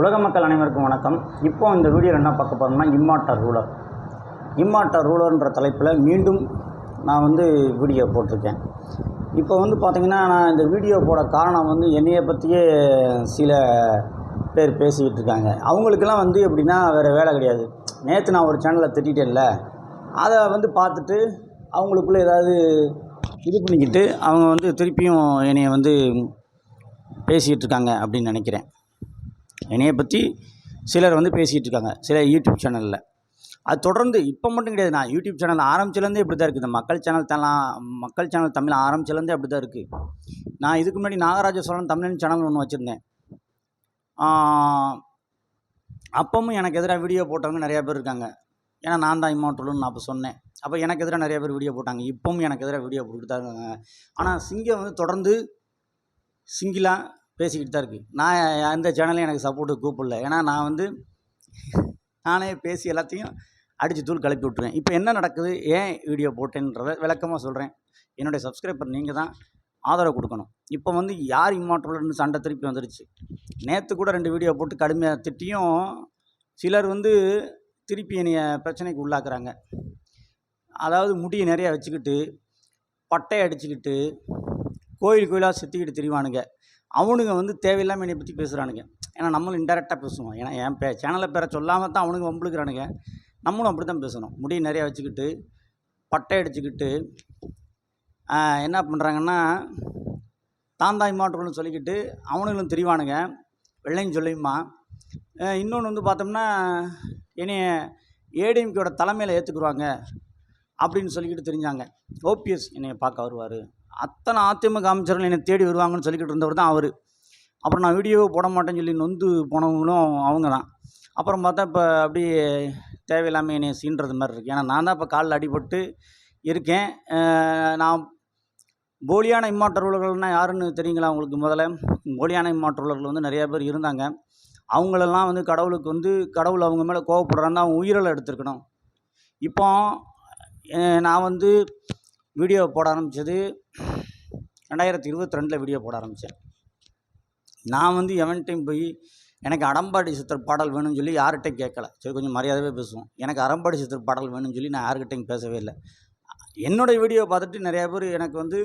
உலக மக்கள் அனைவருக்கும் வணக்கம். இப்போ இந்த வீடியோவில் என்ன பார்க்க போகிறோம்னா இம்மாட்டர் ரூலர். இம்மாட்டர் ரூலர்ன்ற தலைப்பில் மீண்டும் நான் வந்து வீடியோ போட்டிருக்கேன். இப்போ வந்து பார்த்திங்கன்னா நான் இந்த வீடியோ போட காரணம் வந்து என்னையை பற்றியே சில பேர் பேசிக்கிட்டு இருக்காங்க. அவங்களுக்கெல்லாம் வந்து எப்படின்னா வேறு வேலை கிடையாது. நேற்று நான் ஒரு சேனலில் திட்டிட்டேன்ல. அதை வந்து பார்த்துட்டு அவங்களுக்குள்ளே ஏதாவது இது பண்ணிக்கிட்டு அவங்க வந்து திருப்பியும் என்னைய வந்து பேசிகிட்டு இருக்காங்க அப்படின்னு நினைக்கிறேன். என்னையை பற்றி சிலர் வந்து பேசிகிட்டு இருக்காங்க சில யூடியூப் சேனலில். அது தொடர்ந்து இப்போ மட்டும் கிடையாது நான் யூடியூப் சேனல் ஆரம்பிச்சிலேருந்தே இப்படி தான் இருக்குது இந்த மக்கள் சேனல் தலாம் மக்கள் சேனல் தமிழ் ஆரம்பிச்சிலேருந்தே அப்படி தான் இருக்குது நான் இதுக்கு முன்னாடி நாகராஜ சோழன் தமிழன் சேனல் ஒன்று வச்சுருந்தேன். அப்பவும் எனக்கு எதிராக வீடியோ போட்டவங்க நிறையா பேர் இருக்காங்க. ஏன்னா நான் தான் இம்மாட்டலும்னு நான் அப்போ சொன்னேன். அப்போ எனக்கு எதிராக நிறைய பேர் வீடியோ போட்டாங்க. இப்பவும் எனக்கு எதிராக வீடியோ போட்டுட்டு தான் இருக்காங்க. ஆனால் சிங்கம் வந்து தொடர்ந்து சிங்கிளாக பேசிக்கிட்டு தான் இருக்குது நான் எந்த சேனலையும் எனக்கு சப்போர்ட்டு கூப்பிடல. ஏன்னா நான் வந்து நானே பேசி எல்லாத்தையும் அடித்து தூள் கிளப்பி விட்ருவேன் இப்போ என்ன நடக்குது? ஏன் வீடியோ போட்டேன்றத விளக்கமாக சொல்கிறேன் என்னுடைய சப்ஸ்கிரைபர் நீங்கள் தான் ஆதரவு கொடுக்கணும். இப்போ வந்து யார் இம்மாற்றலன்னு சண்டை திருப்பி வந்துடுச்சு நேற்று கூட ரெண்டு வீடியோ போட்டு கடுமையாக திட்டியும் சிலர் வந்து திருப்பி என்னைய பிரச்சனைக்கு உள்ளாக்குறாங்க. அதாவது முடியை நிறையா வச்சுக்கிட்டு பட்டை அடிச்சுக்கிட்டு கோயில் கோயிலாக சுற்றிக்கிட்டு திரிவானுங்க. அவனுங்க வந்து தேவையில்லாமல் என்னை பற்றி பேசுகிறானுங்க ஏன்னா நம்மளும் இன்டெரக்டாக பேசுவோம். ஏன்னா என் பே சேனலை பேரை சொல்லாமல் தான் அவனுங்க வம்பளுக்குறானுங்க நம்மளும் அப்படி தான் பேசணும். முடி நிறையா வச்சுக்கிட்டு பட்டை அடிச்சுக்கிட்டு என்ன பண்ணுறாங்கன்னா தாந்தாய் மாற்றம்னு சொல்லிக்கிட்டு அவனுங்களும் தெரிவானுங்க. வெள்ளையும் சொல்லியுமா. இன்னொன்று வந்து பார்த்தோம்னா என்னைய ஏடிஎம்கேயோட தலைமையில் ஏற்றுக்குருவாங்க அப்படின்னு சொல்லிக்கிட்டு தெரிஞ்சாங்க. ஓபிஎஸ் என்னைய பார்க்க வருவார். அத்தனை அதிமுக அமைச்சர்கள் என்னை தேடி வருவாங்கன்னு சொல்லிக்கிட்டு இருந்தவர் தான் அவர். அப்புறம் நான் வீடியோ போட மாட்டேன்னு சொல்லி நொந்து போனவங்களும் அவங்க தான். அப்புறம் பார்த்தா இப்போ அப்படியே தேவையில்லாமல் என்னை சீன்றது மாதிரி இருக்குது ஏன்னா நான் தான் இப்போ காலில் அடிபட்டு இருக்கேன். நான் போலியான இம்மாற்றவர்கள்னால் யாருன்னு தெரியுங்களா உங்களுக்கு முதல்ல? போலியான இம்மாற்றவர்கள் வந்து நிறையா பேர் இருந்தாங்க. அவங்களெல்லாம் வந்து கடவுளுக்கு வந்து கடவுள் அவங்க மேலே கோவப்படுறாங்க. அவங்க உயிரில் எடுத்துருக்கணும். இப்போ நான் வந்து வீடியோ போட ஆரம்பித்தது ரெண்டாயிரத்தி இருபத்தி ரெண்டில் வீடியோ போட ஆரம்பித்தேன் நான் வந்து எவன்ட்டையும் போய் எனக்கு அடம்பாடி சித்தர் பாடல் வேணும்னு சொல்லி யார்கிட்டையும் கேட்கல. சரி கொஞ்சம் மரியாதையே பேசுவோம். எனக்கு அடம்பாடி சித்தர் பாடல் வேணும்னு சொல்லி நான் யார்கிட்டையும் பேசவே இல்லை. என்னுடைய வீடியோ பார்த்துட்டு நிறையா பேர் எனக்கு வந்து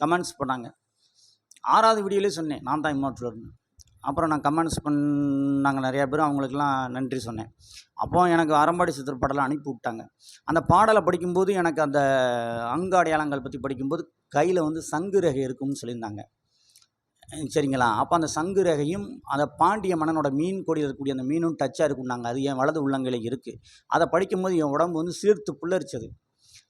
கமெண்ட்ஸ் பண்ணாங்க. ஆறாவது வீடியோலேயே சொன்னேன் நான் தான் இம்மோட்டர்னு அப்புறம் நான் கமெண்ட்ஸ் பண்ணாங்க நிறையா பேர் அவங்களுக்கெல்லாம் நன்றி சொன்னேன். அப்போ எனக்கு அறம்பாடி சித்திர பாடலை அனுப்பி விட்டாங்க. அந்த பாடலை படிக்கும்போது எனக்கு அந்த அங்கு அடையாளங்கள் பற்றி படிக்கும்போது கையில் வந்து சங்கு ரேகை இருக்கும்னு சொல்லியிருந்தாங்க. சரிங்களா? அப்போ அந்த சங்கு ரேகையும் அந்த பாண்டிய மன்னனோட மீன் கொடி இருக்கக்கூடிய அந்த மீனும் டச்சாக இருக்கும்னாங்க அது என் வலது உள்ளங்கையில் இருக்குது அதை படிக்கும்போது என் உடம்பு வந்து சீர்த்து புல்லரிச்சது.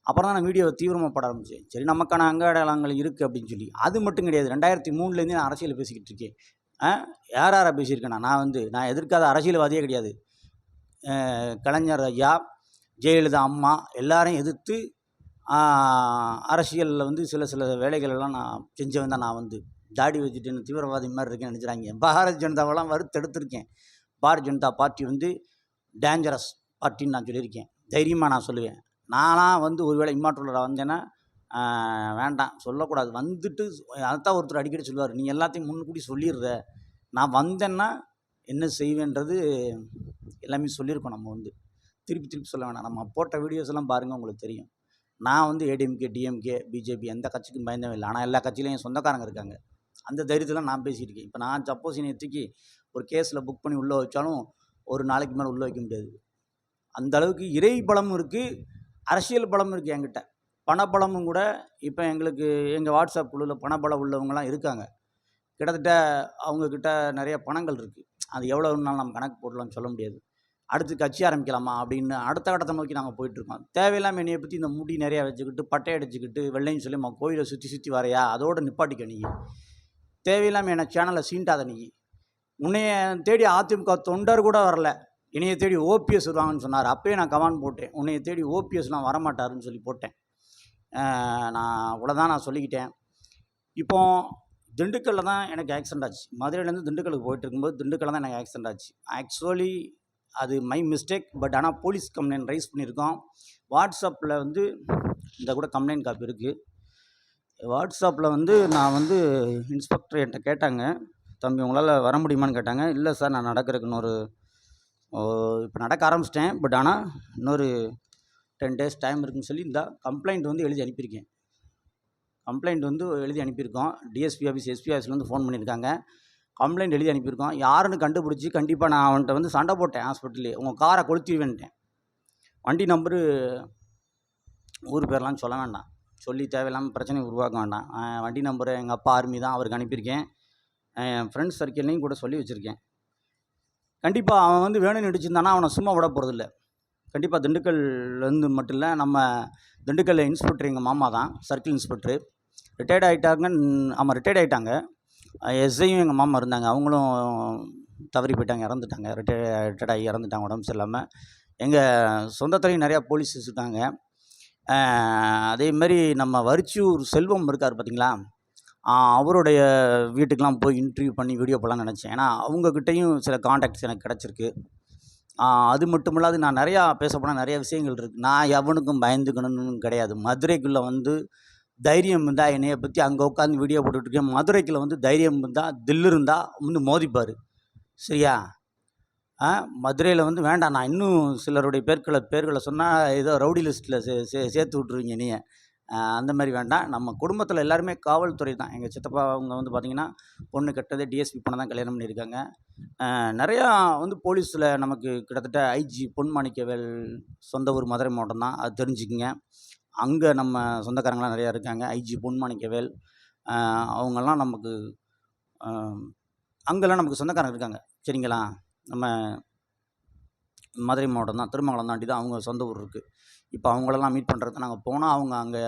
அப்புறம் தான் நான் வீடியோவை தீவிரமாக பட ஆரம்பித்தேன் சரி நமக்கான அங்க அடையாளங்கள் இருக்குது அப்படின்னு சொல்லி. அது மட்டும் கிடையாது. ரெண்டாயிரத்தி மூணுலேருந்து நான் அரசியல் பேசிக்கிட்டு இருக்கேன். யார் யாரை பேசியிருக்கேன் நான் வந்து நான் எதிர்க்காத அரசியல்வாதியே கிடையாது. கலைஞர் ஐயா ஜெயலலிதா அம்மா எல்லாரையும் எதிர்த்து அரசியலில் வந்து சில சில வேலைகளெல்லாம் நான் செஞ்சவன் தான் நான் வந்து. தாடி வச்சுட்டு தீவிரவாதி மாதிரி இருக்கேன்னு நினச்சிடாங்க பாரத் ஜனதாவெல்லாம் வறுத்தெடுத்திருக்கேன். பாரத் ஜனதா பார்ட்டி வந்து டேஞ்சரஸ் பார்ட்டின்னு நான் சொல்லியிருக்கேன். தைரியமாக நான் சொல்லுவேன். நானாக வந்து ஒருவேளை இம்மாற்றுள்ளராக வந்தேன்னா வேண்டாம் சொல்லக்கூடாது. வந்துட்டு அதைத்தான் ஒருத்தர் அடிக்கடி சொல்லுவார். நீ எல்லாத்தையும் முன்கூட்டி சொல்லிடுற. நான் வந்தேன்னா என்ன செய்வேன்றது எல்லாமே சொல்லியிருக்கோம் நம்ம வந்து. திருப்பி திருப்பி சொல்ல வேணாம். நம்ம போட்ட வீடியோஸ் எல்லாம் பாருங்கள் உங்களுக்கு தெரியும். நான் வந்து ஏடிஎம்கே டிஎம்கே பிஜேபி எந்த கட்சிக்கும் பயந்தவே இல்லை. ஆனால் எல்லா கட்சியிலையும் என் சொந்தக்காரங்க இருக்காங்க. அந்த தைரியத்தில் நான் பேசிகிட்டு இருக்கேன். இப்போ நான் சப்போஸ் என்னை தூக்கி ஒரு கேஸில் புக் பண்ணி உள்ளே வச்சாலும் ஒரு நாளைக்கு மேலே உள்ளே வைக்க முடியாது. அந்த அளவுக்கு இறை பலமும் இருக்குது அரசியல் பலமும் இருக்குது என்கிட்ட. பணப்பலமும் கூட இப்போ எங்களுக்கு எங்கள் வாட்ஸ்அப் குழுவில் பணப்பலம் உள்ளவங்களாம் இருக்காங்க. கிட்டத்தட்ட அவங்கக்கிட்ட நிறைய பணங்கள் இருக்குது அது எவ்வளோனாலும் நம்ம கணக்கு போடலாம்னு சொல்ல முடியாது. அடுத்து கட்சி ஆரம்பிக்கலாமா அப்படின்னு அடுத்த கட்டத்தை நோக்கி நாங்கள் போயிட்டுருக்கோம் தேவையில்லாமல் என்னையை பற்றி இந்த முடி நிறையா வச்சுக்கிட்டு பட்டை அடிச்சுக்கிட்டு வெள்ளையும் சொல்லி நம்ம கோயிலை சுற்றி சுற்றி வரையா? அதோடு நிப்பாட்டிக்க நீ தேவையில்லாமல் என்னை சேனலை சீண்டாத நீ உன்னைய தேடி அதிமுக தொண்டர் கூட வரல. என்னையை தேடி ஓபிஎஸ் வருவாங்கன்னு சொன்னார். அப்போயே நான் கமான் போட்டேன். உன்னைய தேடி ஓபிஎஸ்லாம் வரமாட்டாருன்னு சொல்லி போட்டேன். நான் இவ்வளோதான் நான் சொல்லிக்கிட்டேன். இப்போ திண்டுக்கல்லில் தான் எனக்கு ஆக்சிடெண்ட் ஆச்சு. மதுரையிலேருந்து திண்டுக்கலுக்கு போயிட்டு இருக்கும்போது திண்டுக்கல்ல தான் எனக்கு ஆக்சிடெண்ட் ஆச்சு. ஆக்சுவலி அது மை மிஸ்டேக் பட் ஆனால் போலீஸ் கம்ப்ளைண்ட் ரைஸ் பண்ணியிருக்கோம். வாட்ஸ்அப்பில் வந்து இந்த கூட கம்ப்ளைண்ட் காப்பி இருக்குது வாட்ஸ்அப்பில் வந்து நான் வந்து இன்ஸ்பெக்டர் என்கிட்ட கேட்டாங்க. தம்பி உங்களால் வர முடியுமான்னு கேட்டாங்க. இல்லை சார் நான் நடக்கிறதுக்கு இன்னொரு இப்போ நடக்க ஆரம்பிச்சிட்டேன். பட் ஆனால் இன்னொரு டென் டேஸ் டைம் இருக்குன்னு சொல்லி இந்த கம்ப்ளைண்ட் வந்து எழுதி அனுப்பியிருக்கேன். கம்ப்ளைண்ட் வந்து எழுதி அனுப்பியிருக்கோம். டிஎஸ்பி ஆஃபீஸ் எஸ்பி ஆஃபீஸ்லேருந்து ஃபோன் பண்ணியிருக்காங்க. கம்ப்ளைண்ட் எழுதி அனுப்பியிருக்கோம். யாருன்னு கண்டுபிடிச்சி கண்டிப்பாக நான் அவன்கிட்ட வந்து சண்டை போட்டேன் ஹாஸ்பிட்டலே உங்கள் காரை கொளுத்திடுவேன்ட்டேன் வண்டி நம்பரு ஊர் பேர்லாம் சொல்ல வேண்டாம். சொல்லி தேவையில்லாமல் பிரச்சனை உருவாக்க வேண்டாம். வண்டி நம்பரு எங்கள் அப்பா ஆர்மி தான் அவருக்கு அனுப்பியிருக்கேன். என் ஃப்ரெண்ட்ஸ் சர்க்கிள்லையும் கூட சொல்லி வச்சுருக்கேன். கண்டிப்பாக அவன் வந்து வேணும்னு நடிச்சிருந்தானா அவனை சும்மா விட போகிறதில்ல கண்டிப்பாக திண்டுக்கல்லேருந்து மட்டும் இல்லை நம்ம திண்டுக்கல் இன்ஸ்பெக்டர் எங்கள் மாமா தான் சர்க்கிள் இன்ஸ்பெக்டரு ரிட்டையர்ட் ஆகிட்டாங்க ஆமாம் ரிட்டையர்ட் ஆகிட்டாங்க எஸ்ஐயும் எங்கள் மாமா இருந்தாங்க அவங்களும் தவறி போயிட்டாங்க இறந்துட்டாங்க. ரிட்டையர் ரிட்டையர்ட் ஆகி இறந்துட்டாங்க உடம்பு சரியில்லாமல் எங்கள் சொந்தத்துலேயும் நிறையா போலீஸ் இருக்காங்க அதேமாரி நம்ம வரிச்சூர் செல்வம் இருக்கார் பார்த்தீங்களா அவருடைய வீட்டுக்கெலாம் போய் இன்டர்வியூ பண்ணி வீடியோ போடலாம்னு நினச்சேன். ஏன்னா அவங்கக்கிட்டேயும் சில காண்டாக்ட்ஸ் எனக்கு கிடச்சிருக்கு. அது மட்டும் இல்லாது நான் நிறையா பேசப்போனால் நிறைய விஷயங்கள் இருக்குது நான் எவனுக்கும் பயந்துக்கணும்னு கிடையாது. மதுரைக்குள்ளே வந்து தைரியம் இருந்தால் என்னைய பற்றி அங்கே உட்காந்து வீடியோ போட்டுட்ருக்கேன் மதுரைக்குள்ளே வந்து தைரியம் இருந்தால் தில்லு இருந்தால் வந்து மோதிப்பார். சரியா? ஆ மதுரையில் வந்து வேண்டாம். நான் இன்னும் சிலருடைய பேர்களை பேர்களை சொன்னால் ஏதோ ரவுடி லிஸ்ட்டில் சே சே சேர்த்து விட்ருவீங்க நீ அந்த மாதிரி வேண்டாம். நம்ம குடும்பத்தில் எல்லாருமே காவல்துறை தான். எங்கள் சித்தப்பா அவங்க வந்து பார்த்திங்கன்னா பொண்ணு கெட்டதே டிஎஸ்பி பொண்ணை தான் கல்யாணம் பண்ணியிருக்காங்க. நிறையா வந்து போலீஸில் நமக்கு கிட்டத்தட்ட ஐஜி பொன்மாணிக்கவேல் சொந்த ஊர் மதுரை மாவட்டம் தான். அது தெரிஞ்சுக்குங்க. அங்கே நம்ம சொந்தக்காரங்களாம் நிறையா இருக்காங்க. ஐஜி பொன்மாணிக்கவேல். அவங்கெல்லாம் நமக்கு அங்கெல்லாம் நமக்கு சொந்தக்காரங்க இருக்காங்க. சரிங்களா? நம்ம மதுரை மாவட்டம் தான் திருமங்கலம் தாண்டி தான் அவங்க சொந்த ஊர் இருக்குது இப்போ அவங்களெல்லாம் மீட் பண்ணுறது நாங்கள் போனால் அவங்க அங்கே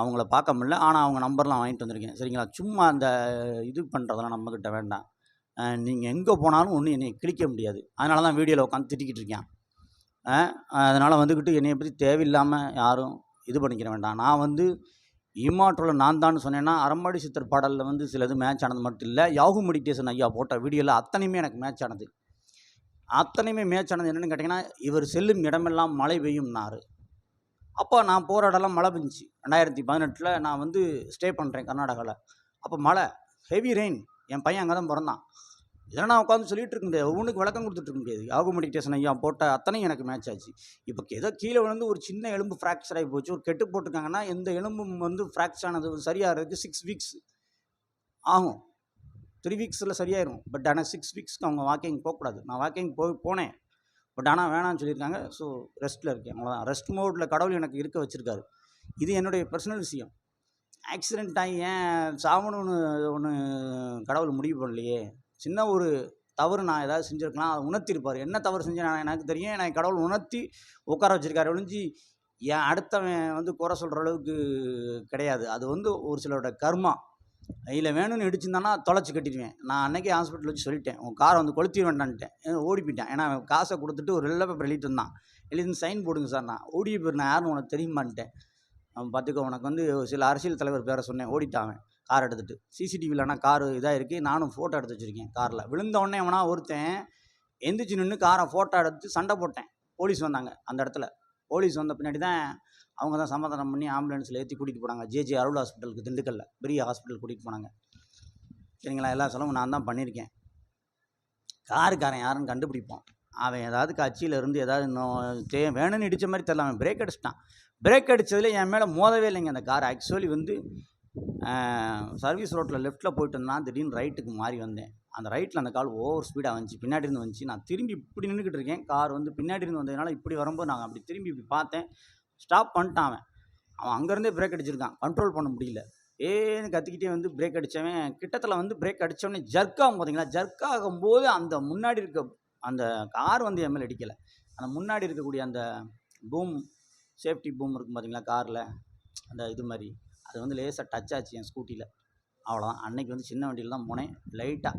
அவங்கள பார்க்க முடியல. ஆனால் அவங்க நம்பர்லாம் வாங்கிட்டு வந்திருக்கேன். சரிங்களா? சும்மா அந்த இது பண்ணுறதெல்லாம் நம்மக்கிட்ட வேண்டாம். நீங்கள் எங்கே போனாலும் ஒன்றும் என்னை கிழிக்க முடியாது. அதனால தான் வீடியோவில் உட்காந்து திட்டிக்கிட்டு இருக்கேன். அதனால் வந்துக்கிட்டு என்னையை பற்றி தேவையில்லாமல் யாரும் இது பண்ணிக்கிற வேண்டாம். நான் வந்து இமாற்றோவில் நான் தான் சொன்னேன்னா அறம்பாடி சித்தர் பாடலில் வந்து சிலது மேட்ச் ஆனது மட்டும் இல்லை யாகு மெடிடேஷன் ஐயா போட்ட வீடியோவில் அத்தனையுமே எனக்கு மேட்ச் ஆனது. அத்தனையுமே மேட்ச் ஆனது என்னென்னு கேட்டிங்கன்னா இவர் செல்லும் இடமெல்லாம் மழை பெய்யும்னாரு அப்போ நான் போகிற இடம்லாம் மழை பெஞ்சிச்சு. ரெண்டாயிரத்தி பதினெட்டில் நான் வந்து ஸ்டே பண்ணுறேன் கர்நாடகாவில் அப்போ மழை ஹெவி ரெயின் என் பையன் அங்கே தான் பிறந்தான். இதெல்லாம் நான் உட்காந்து சொல்லிட்டு இருக்க முடியாது. ஒவ்வொன்றுக்கு விளக்கம் கொடுத்துட்டு இருக்க முடியாது. யாகு மெடிடேஷன் ஐயா போட்ட அத்தனையும் எனக்கு மேட்ச் ஆச்சு. இப்போ ஏதோ கீழே விழுந்து ஒரு சின்ன எலும்பு ஃப்ராக்சர் ஆகி போச்சு. ஒரு கெட்டு போட்டிருக்காங்கன்னா எந்த எலும்பும் வந்து ஃப்ராக்சர் ஆனது சரியாகிறதுக்கு சிக்ஸ் வீக்ஸ் ஆகும். த்ரீ வீக்ஸில் சரியாயிரும். பட் ஆனால் சிக்ஸ் வீக்ஸ்க்கு அவங்க வாக்கிங் போகக்கூடாது. நான் வாக்கிங் போய் போனேன். பட் ஆனால் வேணாம்னு சொல்லியிருக்காங்க. ஸோ ரெஸ்ட்டில் இருக்கேன். அவ்வளோதான் ரெஸ்ட் மோடில் கடவுள் எனக்கு இருக்க வச்சுருக்காரு. இது என்னுடைய பர்சனல் விஷயம். ஆக்சிடெண்ட் ஆகி ஏன் சாவணும்னு ஒன்று கடவுள் முடிவு பண்ணலையே? சின்ன ஒரு தவறு நான் ஏதாவது செஞ்சுருக்கலாம். அதை உணர்த்திருப்பார். என்ன தவறு செஞ்சேன் நான்? எனக்கு தெரியும். எனக்கு கடவுள் உணர்த்தி உட்கார வச்சிருக்காரு ஒழிஞ்சு என் அடுத்தவன் வந்து குறை சொல்கிற அளவுக்கு கிடையாது. அது வந்து ஒரு சிலரோட கர்மா. இதில் வேணும்னு இடிச்சிருந்தானா தொலைச்சி கட்டிடுவேன். நான் அன்னைக்கே ஹாஸ்பிட்டல் வச்சு சொல்லிட்டேன். உன் காரை வந்து கொளுத்தி வேண்டான்ட்டேன் ஓடி போயிட்டேன் ஏன்னா காசை கொடுத்துட்டு ஒரு வெள்ளை பேப்பர் எழுதிட்டு வந்தான் எழுதி சைன் போடுங்க சார் நான். ஓடி போயிருந்தேன் நான் யாருன்னு உனக்கு தெரியுமான்ட்டேன் அவன் பார்த்துக்கோ உனக்கு வந்து சில அரசியல் தலைவர் பேரை சொன்னேன். ஓடிட்டான் அவன். கார் எடுத்துகிட்டு சிசிடிவியில் ஆனால் கார் இதாக இருக்குது நானும் ஃபோட்டோ எடுத்து வச்சுருக்கேன் காரில். விழுந்த உடனே எவனா ஒருத்தன் எந்திரிச்சு நின்று காரை ஃபோட்டோ எடுத்து சண்டை போட்டேன். போலீஸ் வந்தாங்க அந்த இடத்துல. போலீஸ் வந்த பின்னாடி தான் அவங்க தான் சமாதானம் பண்ணி ஆம்புலன்ஸில் ஏற்றி கூட்டிகிட்டு போனாங்க. ஜேஜே அருள் ஹாஸ்பிட்டலுக்கு திண்டுக்கல்ல. பெரிய ஹாஸ்பிட்டல் கூட்டிகிட்டு போனாங்க. சரிங்களா? எல்லா செலவும் நான் தான் பண்ணியிருக்கேன் காருக்காரன் யாருன்னு கண்டுபிடிப்போம் அவன் ஏதாவது கட்சியில் இருந்து ஏதாவது இன்னும் தே வேணும்னு இடித்த மாதிரி தெரில அவன் பிரேக் அடிச்சிட்டான். பிரேக் அடித்ததில் என் மேலே மோதவே இல்லைங்க அந்த கார். ஆக்சுவலி வந்து சர்வீஸ் ரோட்டில் லெஃப்ட்டில் போயிட்டு இருந்தான் திடீர்னு ரைட்டுக்கு மாறி வந்தேன். அந்த ரைட்டில் அந்த கால் ஓவர் ஸ்பீடாக வந்துச்சு. பின்னாடி இருந்து வந்துச்சு. நான் திரும்பி இப்படி நின்றுக்கிட்டு இருக்கேன். கார் வந்து பின்னாடி இருந்து வந்ததுனால இப்படி வரும்போது நான் அப்படி திரும்பி இப்படி பார்த்தேன். ஸ்டாப் பண்ணிட்டான் அவன். அவன் அங்கேருந்தே பிரேக் அடிச்சிருக்கான். கண்ட்ரோல் பண்ண முடியல. ஏன்னு கத்திக்கிட்டே வந்து பிரேக் அடித்தவன் கிட்டத்தில் வந்து பிரேக் அடித்தவொடனே ஜர்க் ஆகும் பார்த்தீங்களா ஜர்க் ஆகும்போது அந்த முன்னாடி இருக்க அந்த கார் வந்து என் அடிக்கலை. அந்த முன்னாடி இருக்கக்கூடிய அந்த பூம் சேஃப்டி பூம் இருக்கும் பார்த்தீங்களா காரில் அந்த இது மாதிரி. அது வந்து லேசாக டச் ஆச்சு என் ஸ்கூட்டியில் அவ்வளோதான் அன்னைக்கு வந்து சின்ன வண்டியில் தான் போனேன். லைட்டாக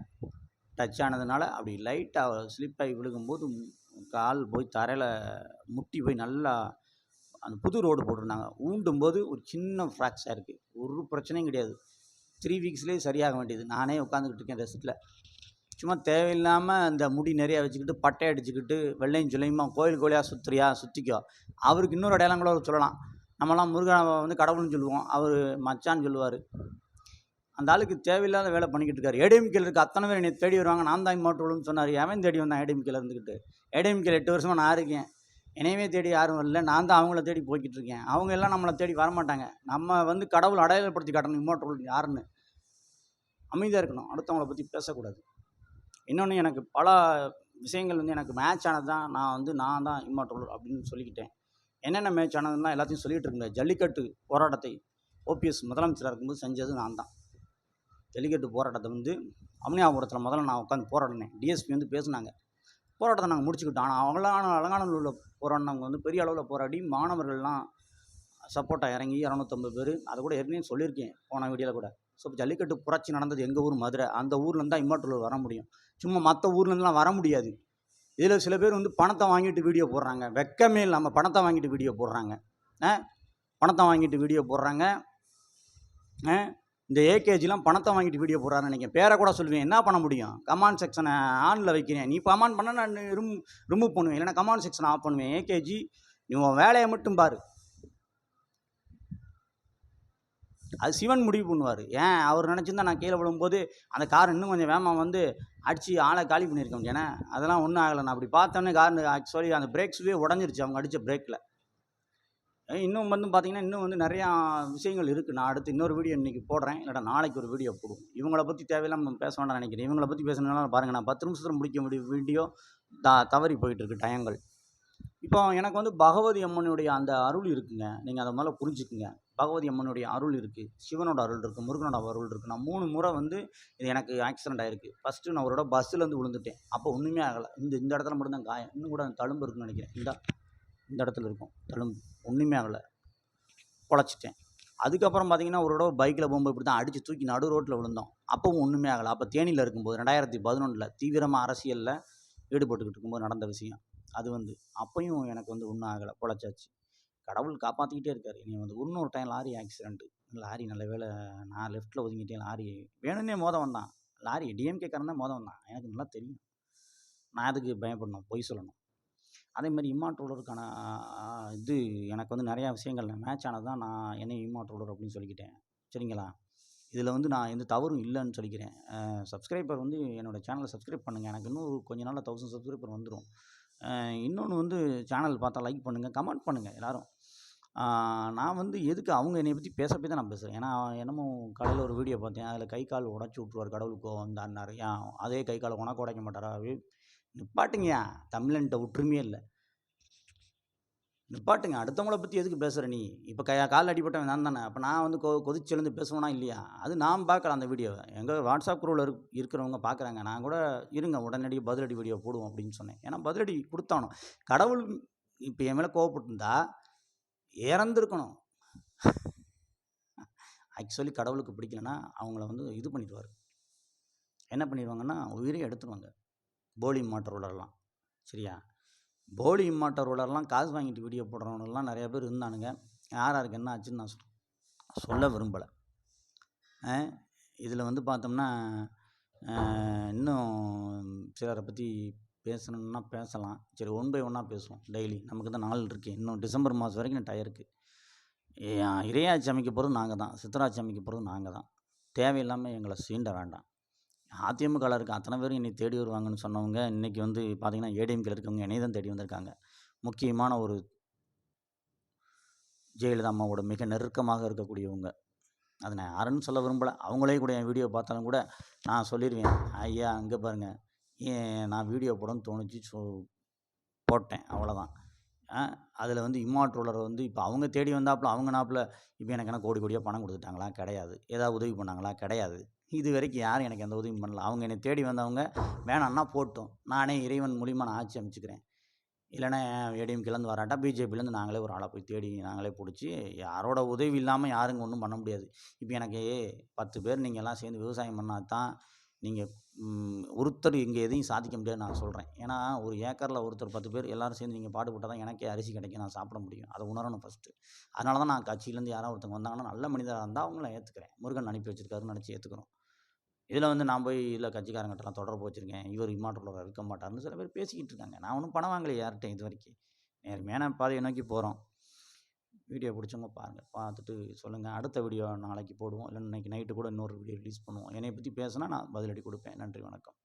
டச் ஆனதுனால அப்படி லைட்டாக ஸ்லிப் ஆகி விழுகும்போது கால் போய் தரையில் முட்டி போய் நல்லா அந்த புது ரோடு போட்டிருந்தாங்க. ஊண்டும் போது ஒரு சின்ன ஃப்ராக்சர் இருக்குது ஒரு பிரச்சனையும் கிடையாது. த்ரீ வீக்ஸ்லேயே சரியாக வேண்டியது. நானே உட்காந்துக்கிட்டு இருக்கேன் ரெஸ்ட்டில் சும்மா தேவையில்லாமல் அந்த முடி நிறையா வச்சுக்கிட்டு பட்டை அடிச்சுக்கிட்டு வெள்ளையும் சொல்லியுமா கோயில் கோயிலாக சுற்றுறியா சுற்றிக்கோ அவருக்கு இன்னொரு அடையாளங்களோ சொல்லலாம். நம்மலாம் முருகன் வந்து கடவுள்னு சொல்லுவோம். அவர் மச்சான்னு சொல்லுவார். அந்த ஆளுக்கு தேவையில்லாத வேலை பண்ணிக்கிட்டு இருக்காரு. ஏடிஎம்கேல இருக்க அத்தனை பேர் என்னை தேடி வருவாங்க. நான் தான் இம்மாட்டுள்னு சொன்னார். எவன் தேடி வந்தான் ஏடிஎம்கேல இருந்துக்கிட்டு? ஏடிஎம்கேல எட்டு வருஷமாக நான் இருக்கேன். என்னையவே தேடி யாரும் வரல. நான் தான் அவங்கள தேடி போய்கிட்டு இருக்கேன். அவங்க எல்லாம் நம்மளை தேடி வரமாட்டாங்க. நம்ம வந்து கடவுள் அடையாளப்படுத்தி காட்டணும். இம்மாட்டுள் யாருன்னு. அமைதியாக இருக்கணும். அடுத்தவங்கள பற்றி பேசக்கூடாது. இன்னொன்று எனக்கு பல விஷயங்கள் வந்து எனக்கு மேட்ச் ஆனது தான் நான் வந்து நான் தான் இம்மாட்டுள் அப்படின்னு சொல்லிக்கிட்டேன். என்னென்ன மேட்ச் ஆனதுன்னா எல்லாத்தையும் சொல்லிகிட்டு இருக்கேன் ஜல்லிக்கட்டு போராட்டத்தை ஓபிஎஸ் முதலமைச்சராக இருக்கும்போது செஞ்சது நான் தான். ஜல்லிக்கட்டு போராட்டத்தை வந்து அம்னியாபுரத்தில் முதல்ல நான் உட்காந்து போராடினேன். டிஎஸ்பி வந்து பேசினாங்க. போராட்டத்தை நாங்கள் முடிச்சுக்கிட்டோம். ஆனால் அவங்களான அலங்காநல்லூரில் உள்ள போராடினவங்க வந்து பெரிய அளவில் போராடி மாணவர்கள்லாம் சப்போர்ட்டாக இறங்கி இரநூத்தம்பது பேர். அதை கூட ஏற்கனவே சொல்லியிருக்கேன் போன வீடியோவில் கூட. ஸோ ஜல்லிக்கட்டு புரட்சி நடந்தது எங்கள் ஊர் மதுரை. அந்த ஊர்லேருந்து தான் இம்மாட்டூர் வர முடியும். சும்மா மற்ற ஊர்லேருந்துலாம் வர முடியாது. இதில் சில பேர் வந்து பணத்தை வாங்கிட்டு வீடியோ போடுறாங்க. வெக்கமே இல்லாமல் பணத்தை வாங்கிட்டு வீடியோ போடுறாங்க. ஆ? பணத்தை வாங்கிட்டு வீடியோ போடுறாங்க. ஆ? இந்த ஏகேஜிலாம் பணத்தை வாங்கிட்டு வீடியோ போடுறாருன்னு நினைக்கிறேன். பேரை கூட சொல்லுவேன். என்ன பண்ண முடியும்? கமாண்ட் செக்ஷனை ஆனில் வைக்கிறேன். நீ கமாண்ட் பண்ண நான் ரிம் ரிமூவ் பண்ணுவேன். இல்லைன்னா கமாண்ட் செக்ஷன் ஆஃப் பண்ணுவேன். ஏகேஜி நீ உன் வேலையை மட்டும் பாரு. அது சிவன் முடிவு பண்ணுவார். ஏன்? அவர் நினச்சிருந்தா நான் கீழே விழும்போது அந்த கார் இன்னும் கொஞ்சம் வேகமாக வந்து அடித்து ஆளை காலி பண்ணியிருக்க முடியும். ஏன்னா அதெல்லாம் ஒன்றும் ஆகலை. நான் அப்படி பார்த்தோன்னே கார் ஆக்சுவலி அந்த பிரேக்ஸ்லேயே உடஞ்சிருச்சு. அவங்க அடித்த பிரேக்கில் இன்னும் வந்து பார்த்தீங்கன்னா இன்னும் வந்து நிறையா விஷயங்கள் இருக்குது நான் அடுத்து இன்னொரு வீடியோ இன்றைக்கி போடுறேன். இல்லாட்டா நாளைக்கு ஒரு வீடியோ போடுவோம். இவங்கள பற்றி தேவையில்லாம நம்ம பேச வேண்டாம் நினைக்கிறேன். இவங்கள பற்றி பேசணும்னா பாருங்கள் நான் பத்து நிமிஷத்தில் முடிக்க முடியும் வீடியோ த தவறி போயிட்டுருக்கு டயங்கள். இப்போ எனக்கு வந்து பகவதி அம்மனுடைய அந்த அருள் இருக்குங்க. நீங்கள் அதை மேலே புரிஞ்சுக்குங்க. பகவதி அம்மனுடைய அருள் இருக்குது சிவனோட அருள் இருக்குது முருகனோட அருள் இருக்குது நான் மூணு முறை வந்து இது எனக்கு ஆக்சிடென்ட் ஆகிருக்கு ஃபஸ்ட்டு நான் அவரோட பஸ்ஸிலேருந்து விழுந்துட்டேன். அப்போ ஒன்றுமே ஆகலை. இந்த இந்த இடத்துல மட்டும்தான் காயம். இன்னும் கூட தழும்பு இருக்குன்னு நினைக்கிறேன். இந்த. இந்த இடத்துல இருக்கும். தழும்பு ஒன்றுமே ஆகலை. பொழைச்சிட்டேன். அதுக்கப்புறம் பார்த்தீங்கன்னா ஒரு தடவை பைக்கில் போகும்போது இப்படி தான் அடித்து தூக்கி நடு ரோட்டில் விழுந்தோம். அப்பவும் ஒன்றுமே ஆகலை. அப்போ தேனியில் இருக்கும்போது ரெண்டாயிரத்தி பதினொன்றில் தீவிரமாக அரசியலில் ஈடுபட்டுக்கிட்டு இருக்கும்போது நடந்த விஷயம். அது வந்து அப்பையும் எனக்கு வந்து ஒன்றும் ஆகலை. பொழைச்சாச்சு. கடவுள் காப்பாற்றிக்கிட்டே இருக்கார். நீ வந்து இன்னொரு டைம் லாரி ஆக்சிடென்ட்டு லாரி நல்ல வேளை நான் லெஃப்ட்டில் ஒதுங்கிட்டேன். லாரி வேணும்னே மோத வந்தான் லாரி டிஎம்கே காரன் தான் மோத வந்தான் எனக்கு நல்லா தெரியும். நான் அதுக்கு பயப்படணும்? பொய் சொல்லணும். அதே மாதிரி இம்மாற்றோடருக்கான இது எனக்கு வந்து நிறையா விஷயங்கள் மேட்ச் ஆனது தான் நான் என்னை இம்மாற்றோடர் அப்படின்னு சொல்லிக்கிட்டேன். சரிங்களா? இதில் வந்து நான் எந்த தவறும் இல்லைன்னு சொல்லிக்கிறேன். சப்ஸ்கிரைபர் வந்து என்னோடய சேனலை சப்ஸ்கிரைப் பண்ணுங்கள் எனக்கு இன்னும் கொஞ்ச நாளில் தௌசண்ட் சப்ஸ்கிரைபர் வந்துடும் இன்னொன்று வந்து சேனல் பார்த்தா லைக் பண்ணுங்கள் கமெண்ட் பண்ணுங்கள் எல்லோரும். நான் வந்து எதுக்கு அவங்க என்னை பற்றி பேச போய் தான் நான் பேசுகிறேன் ஏன்னா என்னமோ கடையில் ஒரு வீடியோ பார்த்தேன். அதில் கை கால் உடச்சி விட்ருவார் கடவுளுக்கு வந்தாருனார் ஏன் அதே கை காலை உனக்கு உடைக்க மாட்டாரா? நிப்பாட்டுங்கயா தமிழன்ட்ட ஒற்றுமையே இல்லை. நிப்பாட்டுங்க. அடுத்தவங்கள பற்றி எதுக்கு பேசுகிற நீ? இப்போ கையா கால் அடிபட்டவன் நான் தானே. அப்போ நான் வந்து கொ கொதிச்செழுந்து பேசுவேனா இல்லையா? அது நான் பார்க்கல அந்த வீடியோவை. எங்கள் வாட்ஸ்அப் குரூவில் இருக் இருக்கிறவங்க பார்க்குறாங்க. நான் கூட இருங்க. உடனடியாக பதிலடி வீடியோ போடுவோம் அப்படின்னு சொன்னேன். ஏன்னா பதிலடி கொடுத்தானோ. கடவுள் இப்போ என் மேலே கோவப்பட்டிருந்தா இறந்துருக்கணும். ஆக்சுவலி கடவுளுக்கு பிடிக்கலன்னா அவங்கள வந்து இது பண்ணிடுவார். என்ன பண்ணிடுவாங்கன்னா உயிரே எடுத்துருவாங்க போலி மாட்டர் உலரெலாம். சரியா? போலி மாட்டர் உலரெலாம் காசு வாங்கிட்டு வீடியோ போடுறவங்கலாம் நிறைய பேர் இருந்தானுங்க. யார் யாருக்கு என்ன ஆச்சுன்னு நான் சொல் சொல்ல விரும்பலை. இதில் வந்து பார்த்தோம்னா இன்னும் சிலரை பற்றி பேசணும்னா பேசலாம். சரி ஒன் பை ஒன்னாக பேசுவோம் டெய்லி நமக்கு தான் நாள் இருக்குது இன்னும் டிசம்பர் மாதம் வரைக்கும் நான் டயருக்கு இறையாட்சி அமைக்க போகிறது நாங்கள் தான். சித்தராட்சி அமைக்க போகிறது நாங்கள் தான். தேவையில்லாமல் எங்களை சீண்ட வேண்டாம். அதிமுகவில் இருக்க அத்தனை பேரும் இன்றைக்கி தேடி வருவாங்கன்னு சொன்னவங்க இன்றைக்கி வந்து பார்த்திங்கன்னா ஏடிஎம்கில் இருக்கவங்க என்னை தான் தேடி வந்திருக்காங்க. முக்கியமான ஒரு ஜெயலலிதா அம்மாவோட மிக நெருக்கமாக இருக்கக்கூடியவங்க. அதை நான் யாருன்னு சொல்ல விரும்பலை. அவங்களே கூட என் வீடியோ பார்த்தாலும் கூட நான் சொல்லிடுவேன் ஐயா அங்கே பாருங்கள் ஏன் நான் வீடியோ போடணும்னு தோணுச்சு ஸோ போட்டேன். அவ்வளோதான் அதில் வந்து இம்மாட்ரோலர் வந்து இப்போ அவங்க தேடி வந்தாப்புல அவங்க நாப்பில் இப்போ எனக்கு என்ன கோடி கோடியாக பணம் கொடுத்துட்டாங்களா? கிடையாது. ஏதாவது உதவி பண்ணாங்களா? கிடையாது. இது வரைக்கும் யாரும் எனக்கு எந்த உதவியும் பண்ணல. அவங்க என்னை தேடி வந்தவங்க வேணான்னா போட்டும். நானே இறைவன் மூலிமா நான் ஆட்சி அமைச்சுக்கிறேன். இல்லைன்னா ஏடிஎம்கேலேருந்து வராட்டா பிஜேபிலேருந்து நாங்களே ஒரு ஆளை போய் தேடி நாங்களே பிடிச்சி யாரோட உதவி இல்லாமல் யாருங்க ஒன்றும் பண்ண முடியாது. இப்போ எனக்கு பத்து பேர் நீங்கள் எல்லாம் சேர்ந்து விவசாயம் பண்ணால் தான் நீங்கள் ஒருத்தர் இங்கே எதையும் சாதிக்க முடியாதுன்னு நான் சொல்கிறேன் ஏன்னா ஒரு ஏக்கரில் ஒருத்தர் பத்து பேர் எல்லாரும் சேர்ந்து நீங்கள் பாடுபட்டால் தான் எனக்கே அரிசி கிடைக்கும் நான் சாப்பிட முடியும். அதை உணரணும் ஃபஸ்ட்டு அதனால தான் நான் கட்சியிலேருந்து யாராவது ஒருத்தவங்க வந்தாங்கன்னா நல்ல மனிதராக இருந்தால் அவங்கள ஏற்றுக்கிறேன் முருகன் அனுப்பி வச்சுருக்காருன்னு நினச்சி ஏற்றுக்கிறோம் இதில் வந்து நான் போய் இல்லை கட்சிக்காரங்கிட்டலாம் தொடர்பு வச்சுருக்கேன். இவர் இம்மாற்றோட இருக்க மாட்டார்னு சில பேர் பேசிக்கிட்டு இருக்காங்க. நான் ஒன்றும் பணம் வாங்கலை யார்கிட்டையும் இது வரைக்கும். நேர்மையான பாதையை நோக்கி போகிறோம் வீடியோ பிடிச்சவங்க பாருங்கள் பார்த்துட்டு சொல்லுங்கள் அடுத்த வீடியோ நாளைக்கு போடுவோம். இல்லை இன்னைக்கு நைட்டு கூட இன்னொரு வீடியோ ரிலீஸ் பண்ணுவோம். என்னை பற்றி பேசுனா நான் பதிலடி கொடுப்பேன். நன்றி வணக்கம்.